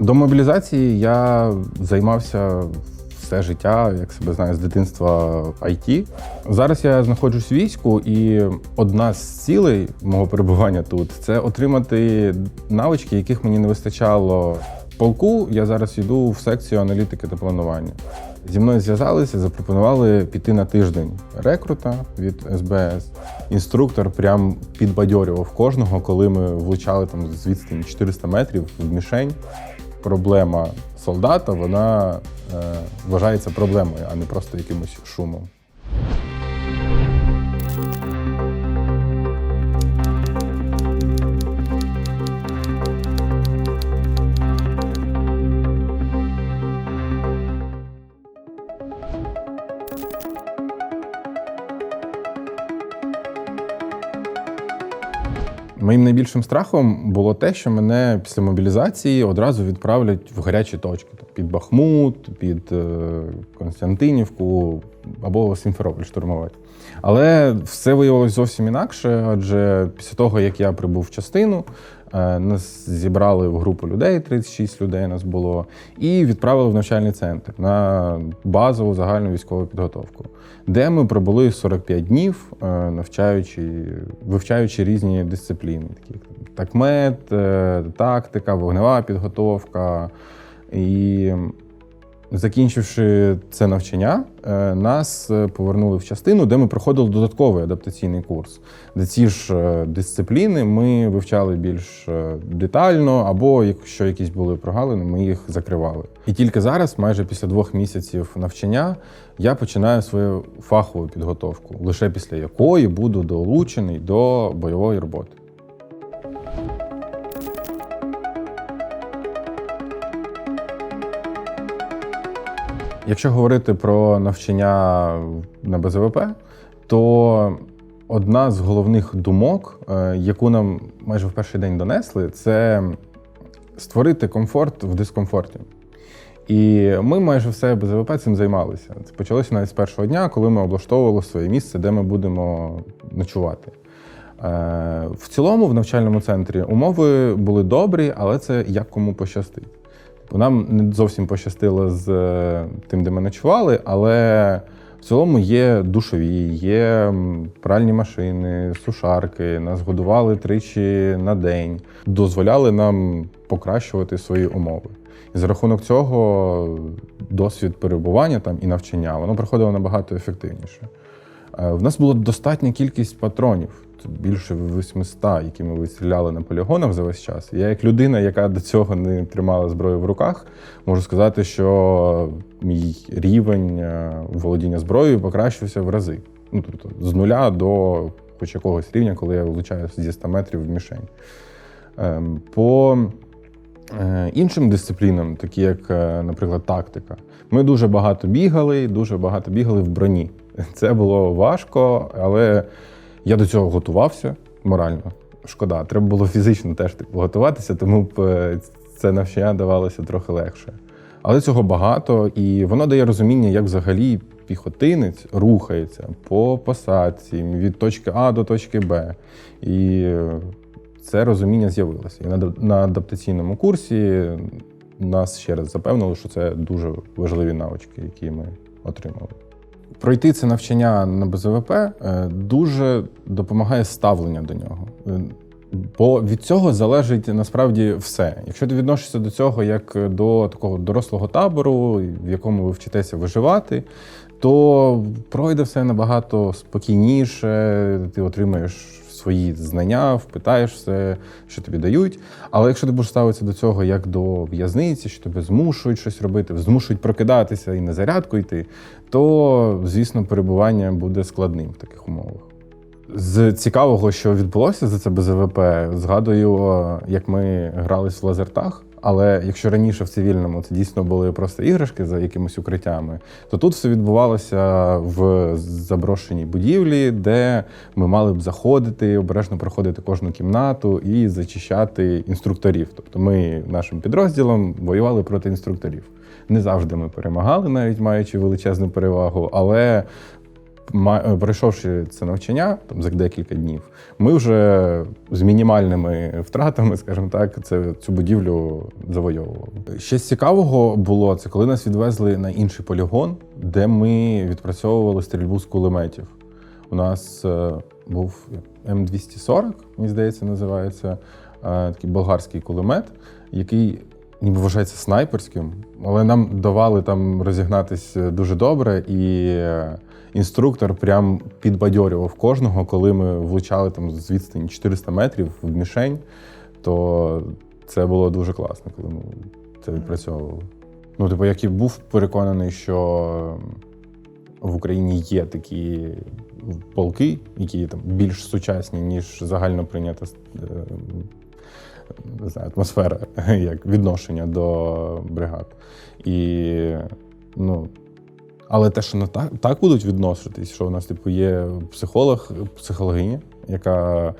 До мобілізації я займався все життя, як себе знаю, з дитинства IT. Зараз я знаходжусь в війську, і одна з цілей мого перебування тут це отримати навички, яких мені не вистачало в полку. Я зараз йду в секцію аналітики та планування. Зі мною зв'язалися, запропонували піти на тиждень рекрута від СБС. Інструктор прям підбадьорював кожного, коли ми влучали там з відстані 400 метрів в мішень. Проблема солдата вона е, вважається проблемою, а не просто якимось шумом. Моїм найбільшим страхом було те, що мене після мобілізації одразу відправлять в гарячі точки Тобто під Бахмут, під е, Константинівку або Сімферополь штурмувати. Але все виявилось зовсім інакше, адже після того, як я прибув в частину, нас зібрали в групу людей, 36 людей нас було, і відправили в навчальний центр на базову загальну військову підготовку, де ми пробули 45 днів, е, навчаючи, вивчаючи різні дисципліни, такі як такмет, е, тактика, вогнева підготовка. І закінчивши це навчання, е, нас е, повернули в частину, де ми проходили додатковий адаптаційний курс, де ці ж е, дисципліни ми вивчали більш детально, або якщо якісь були прогалини, ми їх закривали. І тільки зараз, майже після двох місяців навчання, я починаю свою фахову підготовку, лише після якої буду долучений до бойової роботи. Якщо говорити про навчання на БЗВП, то одна з головних думок, е, яку нам майже в перший день донесли, це створити комфорт в дискомфорті. І ми майже все БЗВП цим займалися. Це почалося навіть з першого дня, коли ми облаштовували своє місце, де ми будемо ночувати. Е, В цілому, в навчальному центрі умови були добрі, але це як кому пощастить. Типу, Нам не зовсім пощастило з е, тим, де ми ночували, але в цілому є душові, є пральні машини, сушарки. Нас годували тричі на день, дозволяли нам покращувати свої умови. І за рахунок цього досвід перебування там і навчання воно проходило набагато ефективніше. Е, В нас була достатня кількість патронів, більше 800, які ми вистріляли на полігонах за весь час. Я, як людина, яка до цього не тримала зброю в руках, можу сказати, що мій рівень е, володіння зброєю покращився в рази. Ну, тобто з нуля до хоч якогось рівня, коли я влучаю зі 100 метрів в мішень. Ем, По Е, Іншим дисциплінам, такі як, наприклад, тактика, ми дуже багато бігали, дуже багато бігали в броні. Це було важко, але я до цього готувався морально. Шкода, треба було фізично теж типу, готуватися, тому б е, це навчання давалося трохи легше. Але цього багато, і воно дає розуміння, як взагалі піхотинець рухається по посадці від точки А до точки Б. І це розуміння з'явилося. І на адаптаційному курсі нас ще раз запевнили, що це дуже важливі навички, які ми отримали. Пройти це навчання на БЗВП е, дуже допомагає ставлення до нього. Е, Бо від цього залежить насправді все. Якщо ти відносишся до цього як до такого дорослого табору, в якому ви вчитеся виживати, то пройде все набагато спокійніше, ти отримаєш свої знання, впитаєш все, що тобі дають. Але якщо ти будеш ставитися до цього як до в'язниці, що тебе змушують щось робити, змушують прокидатися і на зарядку йти, то, звісно, перебування буде складним в таких умовах. З цікавого, що відбулося за це БЗВП, згадую, як ми грались в лазертаг. Але якщо раніше в цивільному це дійсно були просто іграшки за якимись укриттями, то тут все відбувалося в заброшеній будівлі, де ми мали б заходити, обережно проходити кожну кімнату і зачищати інструкторів. Тобто ми нашим підрозділом воювали проти інструкторів. Не завжди ми перемагали, навіть маючи величезну перевагу, але пройшовши це навчання там, за декілька днів, ми вже з мінімальними втратами, скажімо так, це, цю будівлю завойовували. Ще з цікавого було це, коли нас відвезли на інший полігон, де ми відпрацьовували стрільбу з кулеметів. У нас е, був М240, мені здається, називається е, такий болгарський кулемет, який ніби вважається снайперським, але нам давали там розігнатись дуже добре, і е, інструктор прям підбадьорював кожного, коли ми влучали там з відстані 400 метрів в мішень, то це було дуже класно, коли ми це відпрацьовували. Ну, типу, як і був переконаний, що в Україні є такі полки, які там більш сучасні, ніж загально прийнята е, не знаю, атмосфера, як відношення до бригад. І, ну, але те, що не так, так будуть відноситись, що у нас типу, є психолог, психологиня, яка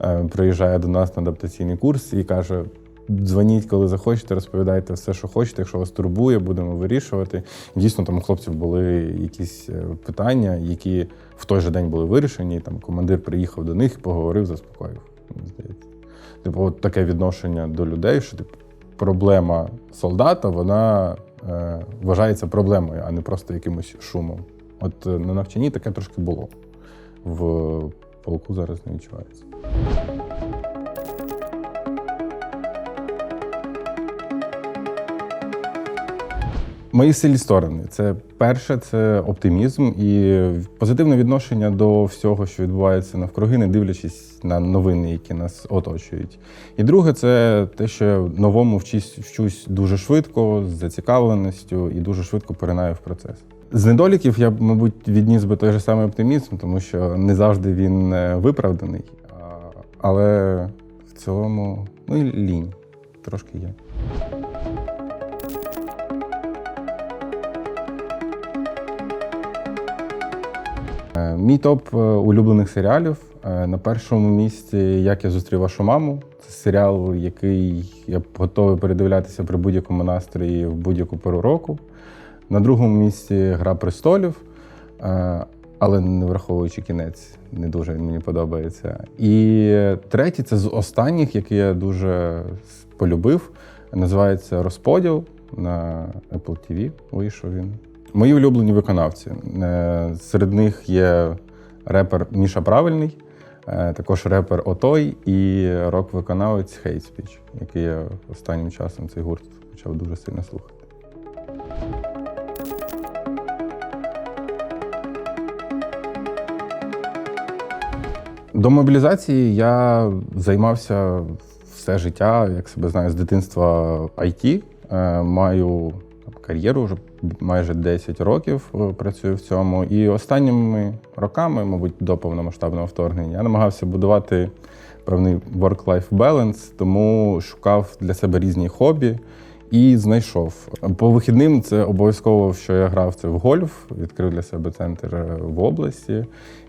е, приїжджає до нас на адаптаційний курс і каже: дзвоніть, коли захочете, розповідайте все, що хочете. Якщо вас турбує, будемо вирішувати. Дійсно, там у хлопців були якісь е, питання, які в той же день були вирішені. Там командир приїхав до них, поговорив, заспокоїв. Типу, от таке відношення до людей, що типу, проблема солдата, вона е, вважається проблемою, а не просто якимось шумом. От е, на навчанні таке трошки було. В полку зараз не відчувається. Мої сильні сторони. Це перше, це оптимізм і позитивне відношення до всього, що відбувається навкруги, не дивлячись на новини, які нас оточують. І друге, це те, що я новому вчусь, вчусь дуже швидко, з зацікавленістю і дуже швидко поринаю в процес. З недоліків я мабуть, відніс би той же самий оптимізм, тому що не завжди він е, виправданий. Але в цілому, ну лінь трошки є. Мій топ е, улюблених серіалів. Е, На першому місці Як я зустрів вашу маму. Це серіал, який я готовий передивлятися при будь-якому настрої в будь-яку пору року. На другому місці Гра престолів, е, але не враховуючи кінець, не дуже мені подобається. І третій це з останніх, який я дуже полюбив. Називається Розподіл на Apple TV. Вийшов він. Мої улюблені виконавці. Е, Серед них є репер Міша Правильний, е, також репер Отой і рок-виконавець Hate Speech, який я останнім часом цей гурт почав дуже сильно слухати. До мобілізації я займався все життя, як себе знаю, з дитинства IT. Е, Маю кар'єру вже майже 10 років е, працюю в цьому. І останніми роками, мабуть, до повномасштабного вторгнення, я намагався будувати певний work-life balance, тому шукав для себе різні хобі. І знайшов по вихідним. Це обов'язково, що я грав це в гольф, відкрив для себе центр е, в області.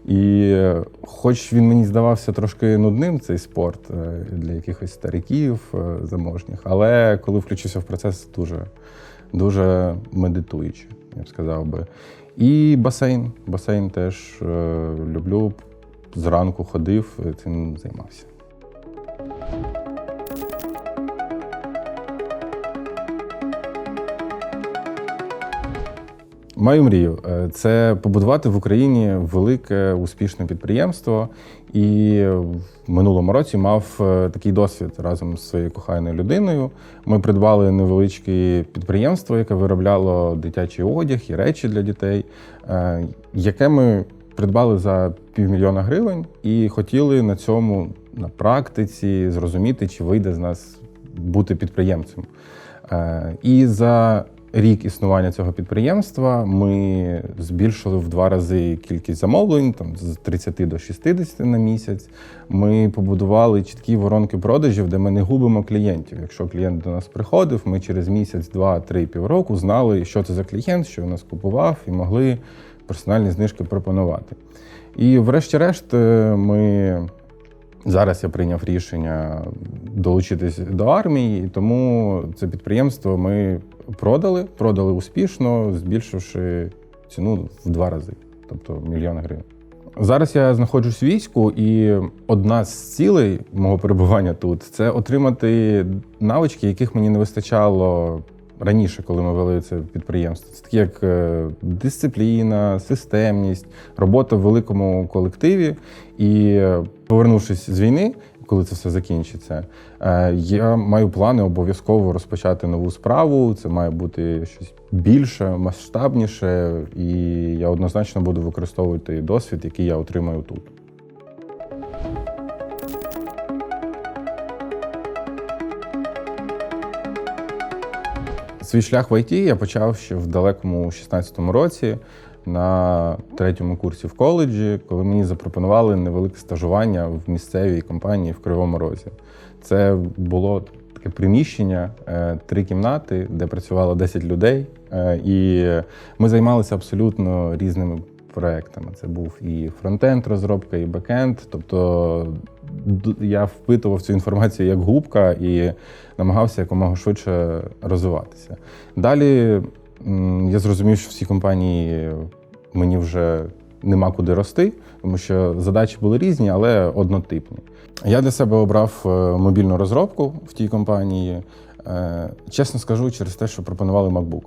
І е, хоч він мені здавався трошки нудним, цей спорт для якихось стариків заможніх, але коли включився в процес, дуже, дуже медитуючи, я б сказав би. І басейн. Басейн теж е, люблю. Зранку ходив, цим займався. Маю мрію Е, це побудувати в Україні велике успішне підприємство. І в минулому році мав е, такий досвід разом з своєю коханою людиною. Ми придбали невеличке підприємство, яке виробляло дитячий одяг і речі для дітей, е, яке ми придбали за півмільйона гривень і хотіли на цьому на практиці зрозуміти, чи вийде з нас бути підприємцем. І за рік існування цього підприємства ми збільшили в два рази кількість замовлень, там з 30 до 60 на місяць. Ми побудували чіткі воронки продажів, де ми не губимо клієнтів. Якщо клієнт до нас приходив, ми через місяць, два, три, півроку знали, що це за клієнт, що у нас купував, і могли персональні знижки пропонувати. І, врешті-решт, е, ми Зараз я прийняв рішення долучитись до армії, тому це підприємство ми продали, продали успішно, збільшивши ціну в два рази. тобто мільйони гривень. Зараз я знаходжусь в війську, і одна з цілей мого перебування тут це отримати навички, яких мені не вистачало раніше, коли ми вели це підприємство. Це такі як е, дисципліна, системність, робота в великому колективі. І е, повернувшись з війни, коли це все закінчиться, е, я маю плани обов'язково розпочати нову справу. Це має бути щось більше, масштабніше, і я однозначно буду використовувати досвід, який я отримаю тут. Свій шлях в ІТ я почав ще в далекому 16-му році на третьому курсі в коледжі, коли мені запропонували невелике стажування в місцевій компанії в Кривому Розі. Це було таке приміщення, е, три кімнати, де працювало 10 людей. Е, І ми займалися абсолютно різними проектами. Це був і фронтенд розробка, і бекенд. Тобто я впитував цю інформацію як губка і намагався якомога швидше розвиватися. Далі я зрозумів, що в цій компанії мені вже нема куди рости, тому що задачі були різні, але однотипні. Я для себе обрав е, мобільну розробку в тій компанії. Е, Чесно скажу, через те, що пропонували MacBook.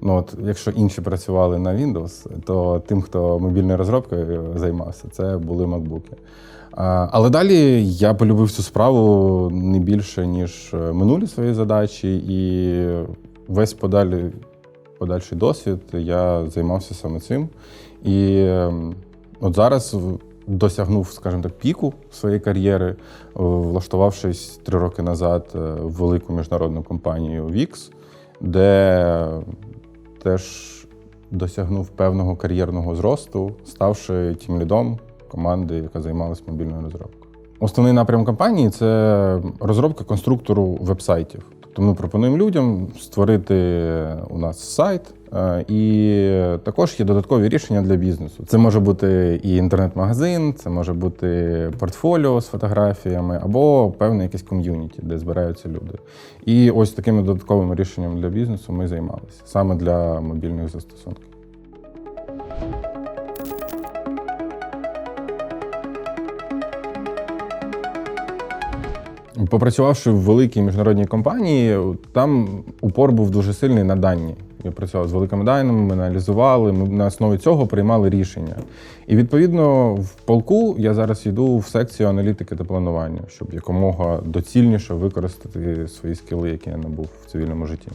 Ну от, якщо інші працювали на Windows, то тим, хто мобільною розробкою займався, це були MacBook. Але далі я полюбив цю справу не більше, ніж е, минулі свої задачі, і весь подалі, подальший досвід я займався саме цим. І ем, от зараз досягнув, скажімо так, піку своєї кар'єри, е, влаштувавшись три роки назад е, в велику міжнародну компанію VIX, де теж досягнув певного кар'єрного зросту, ставши тімлідом команди, яка займалась мобільною розробкою. Основний напрям компанії це розробка конструктору вебсайтів. Ми пропонуємо людям створити у нас сайт, е, і також є додаткові рішення для бізнесу. Це може бути і інтернет-магазин, це може бути портфоліо з фотографіями, або певне якесь ком'юніті, де збираються люди. І ось такими додатковими рішеннями для бізнесу ми займалися саме для мобільних застосунків. Попрацювавши в великій міжнародній компанії, там упор був дуже сильний на дані. Я працював з великими даними, ми аналізували, ми на основі цього приймали рішення. І відповідно в полку я зараз йду в секцію аналітики та планування, щоб якомога доцільніше використати свої скіли, які я набув в цивільному житті.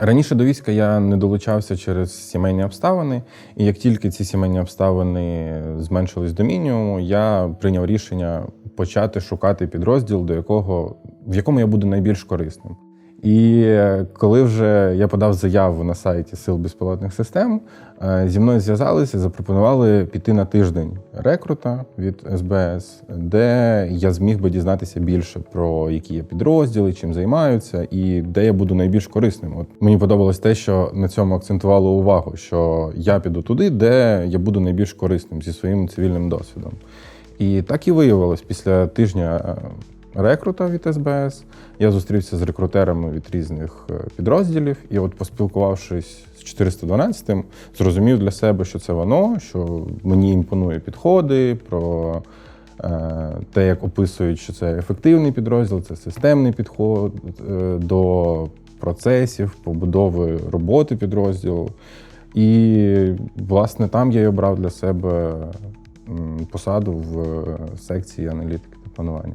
Раніше до війська я не долучався через сімейні обставини, і як тільки ці сімейні обставини зменшились до мінімуму, я прийняв рішення почати шукати підрозділ, до якого в якому я буду найбільш корисним. І е, коли вже я подав заяву на сайті Сил безпілотних систем, е, зі мною зв'язалися запропонували піти на тиждень рекрута від СБС, де я зміг би дізнатися більше про які є підрозділи, чим займаються, і де я буду найбільш корисним. От мені подобалось те, що на цьому акцентувало увагу, що я піду туди, де я буду найбільш корисним зі своїм цивільним досвідом. І так і виявилось після тижня е, рекрута від СБС. Я зустрівся з рекрутерами від різних е, підрозділів, і от, поспілкувавшись з 412-м, зрозумів для себе, що це воно, що мені імпонує підходи про е, те, як описують, що це ефективний підрозділ, це системний підход е, до процесів, побудови роботи підрозділу. І, власне, там я й обрав для себе посаду в секції аналітики та планування.